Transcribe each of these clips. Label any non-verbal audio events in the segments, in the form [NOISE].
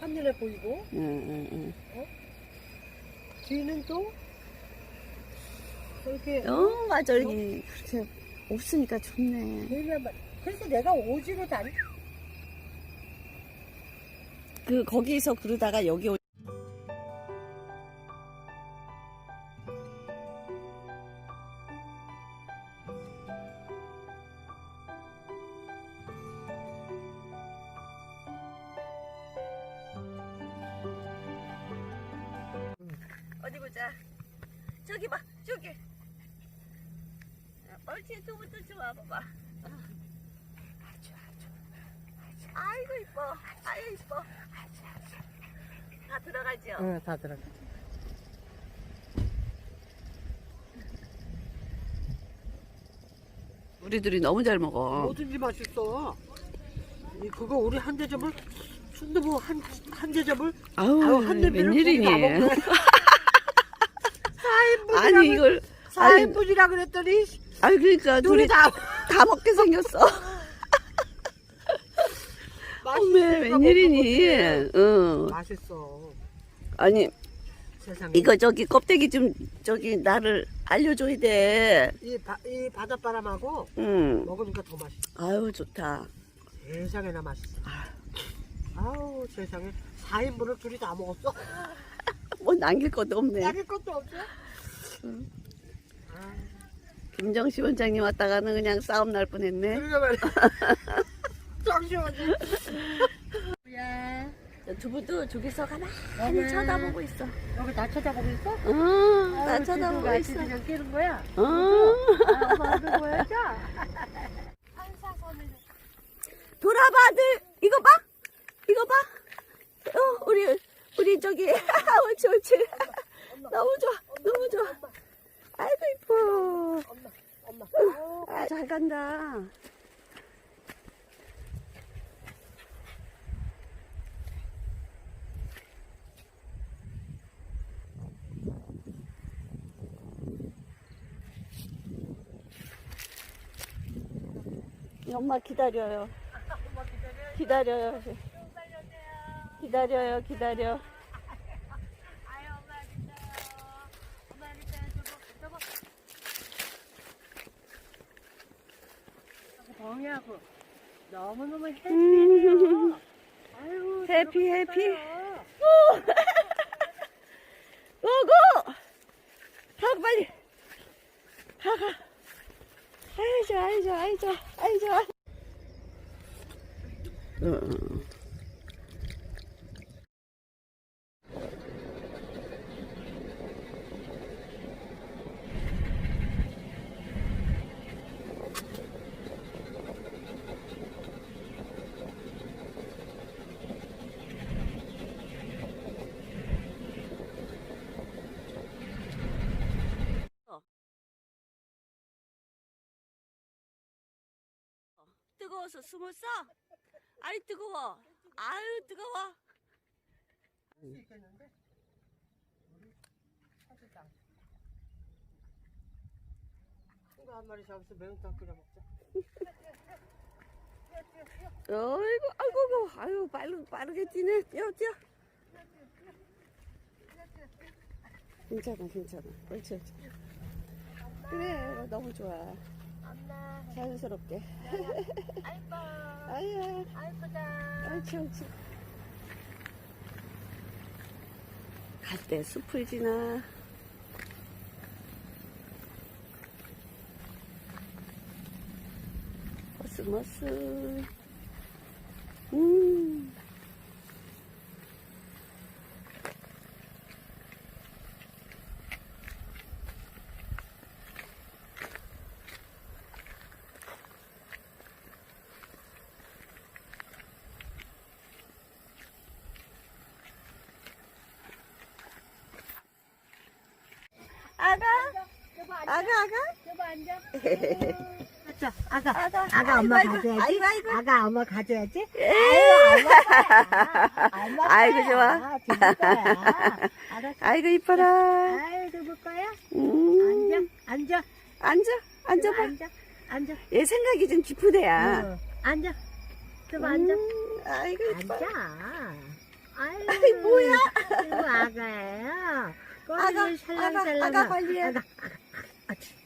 한눈에 보이고 응, 응, 응. 뒤는 또 이렇게 어, 맞아. 여기 그렇게 없으니까 좋네. 막- 그래서 내가 오지로 다니 그, 거기서 그러다가 여기 오... 어디 보자. 저기 봐, 저기. 옳지, 두부도 좀 와봐봐. 아주, 아주. 아이고, 이뻐. 아이고, 이뻐. 다 들어가죠? 응, 다 들어가. 우리들이 너무 잘 먹어. 뭐든지 맛있어. 이 그거 우리 한 대접을 순두부 한, 한 대접을 아우, 아유, 한 대비를 웬일이니? [LAUGHS] 고기 다 먹네. 4인분이라 아니, 이걸. 아니, 4인분이라 그랬더니 아니, 그러니까 둘이 둘이 다, 다 [LAUGHS] 다 먹게 생겼어. [LAUGHS] 어메, 맛있으니까 웬일이니? 거지. 응. 맛있어. 아니, 세상에. 이거 저기 껍데기 좀, 저기, 나를 알려줘야 돼. 이, 바, 이 바닷바람하고 응. 먹으니까 더 맛있어. 아유, 좋다. 세상에나 맛있어. 아우 세상에 4인분을 둘이 다 먹었어. 뭐 남길 것도 없네. 따질 것도 없어. 아, 김정시 원장님 왔다가는 그냥 싸움 날 뻔했네. 말이야. [LAUGHS] 잠시만요. 야, 저 두부도 저기서 가만히 어메. 쳐다보고 있어. 여기 나 쳐다보고 있어? 응, 나 아유, 쳐다보고 지금 있어. 같이 그냥 끼는 거야? 응. 아, 맞는 거야, 자. 돌아봐, 아들. 이거 봐. 이거 봐. 어, 우리, 우리 저기. [LAUGHS] 옳지, 옳지. 너무 좋아. 너무 좋아. 아이고, 이뻐. 아, 잘 간다. 이 엄마 기다려요. 기다려요. 기다려요, 기다려. 아유, 엄마 기다려. 엄마 기다려. 저거, 저거. 덩이하고 너무너무 해피해요. 아유, 해피, 해피. 예뻐요. 고고! 가, 빨리. 가, 가. 아이, 좋아, 아이, 좋아, 아이, 좋아, 아이, 좋아. 뜨거워서 숨었어? 아이, 뜨거워. 아유, 뜨거워. 수 있겠는데? 우리 사실상. 친구 한 마리 잡아서 매운탕 끓여 먹자. 어이구, 아이고, 아이고, 아유, 빠르, 빠르게 뛰네. 뛰어, 뛰어. 괜찮아, 괜찮아. 옳지, 옳지. 그래, 너무 좋아. 자연스럽게. 아이뻐. 아유, 아이쁘다. 옳지, 옳지. 갈때 숲을 지나. 코스모스. 음. 아가, 아가, 아가. 여보 앉아. 자, 아가. 아가, 아가 엄마 아이고, 가져야지. 아이고, 아이고. 아가 엄마 가져야지. 예. 엄마 아이고, 좋아. 거야. 거야. 알았어. 아이고, 이뻐라. 아이 두부 거야. 음. 앉아. 앉아. 앉아, 앉아봐. 앉아. 앉아. 얘 생각이 좀 깊은 애야. 응. 앉아. 두부 앉아. 음, 아이고, 이뻐. 앉아. 아이, 뭐야? 이거 아가예요. 아가, 살랑살랑. 아가, 아가 관리해. 아가, 아가,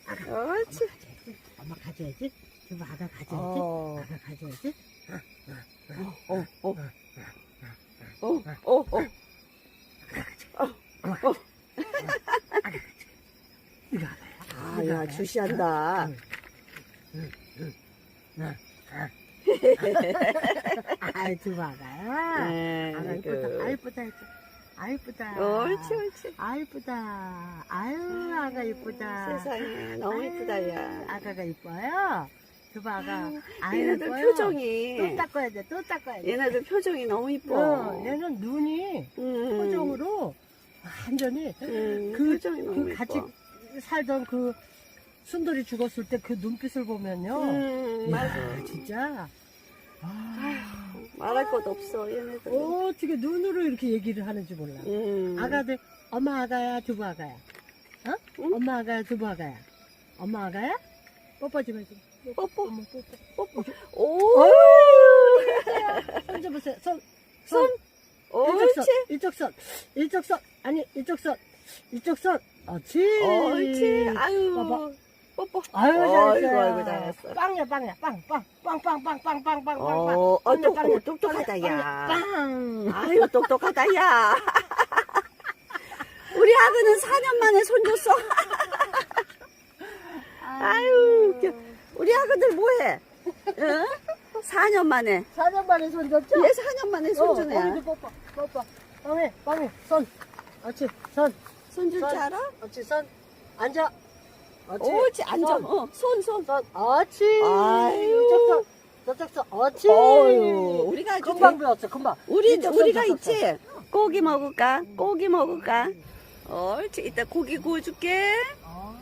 아가. 옳지. 엄마 가져야지. 저거 아가 가져야지. 어. 아가 가져야지. 어, 어. 어, 어, 어. 이거 아가야. 아, 야, 주시한다. 아이, 두 아가야. 네, 아가 이쁘다. 아 이쁘다. 아 이쁘다. 옳지, 옳지. 아 이쁘다. 아유 아가 이쁘다. 세상에, 너무 이쁘다, 야. 아가가 이뻐요. 두바 아가. 아유 얘네들 이뻐요. 표정이, 또 닦아야 돼. 또 닦아야 돼. 얘네들 표정이 너무 이뻐. 어, 얘는 눈이 음, 표정으로 완전히 음, 그- 표정이 너무 그 이뻐. 같이 살던 그 순돌이 죽었을 때 그 눈빛을 보면요. 음, 맞아. 진짜. 아, 말할 것도 없어, 얘네들. 어떻게 눈으로 이렇게 얘기를 하는지 몰라. 음. 아가들 엄마 아가야 두부 아가야 어? 응? 엄마 아가야 두부 아가야 엄마 아가야? 뽀뽀 좀 해줘 뽀뽀, 엄마 뽀뽀 뽀뽀. 오, 손 잡으세요 손 손. 이쪽 손. 이쪽 손 이쪽 손 아니 이쪽 손 이쪽 손 옳지 옳지. 아유. 봐봐. 뽀뽀. 아유 어이구, 잘했어요 아이고, 잘했어. 빵이야 빵이야 빵빵빵빵빵빵빵빵빵 어, 어, 똑, 어, 똑똑하다, 야. 빵 아유, 똑똑하다, 야. [LAUGHS] 우리 아그는 4년 만에 손 줬어. 아유, 웃겨. 우리 아그들 뭐해? 응? 4년 만에. 4년 만에 손 줬죠? 얘 4년 만에 손 주네. 어, 뽀뽀 뽀뽀 빵해 빵해 손 옳지 손손 줄줄 손. 알아? 옳지 손 앉아 옳지 옳지, 앉아. 손. 어, 손, 손. 손 옳지 아유. 저쪽 손 옳지 어유, 우리가 아주 금방 대- 배웠어 금방 우리 이쪽 손, 우리가 저쪽 손. 있지. 고기 먹을까? 고기 먹을까? 옳지. 이따 고기 구워줄게. 어.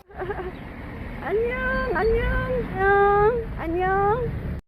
안녕, 안녕, 안녕, 안녕.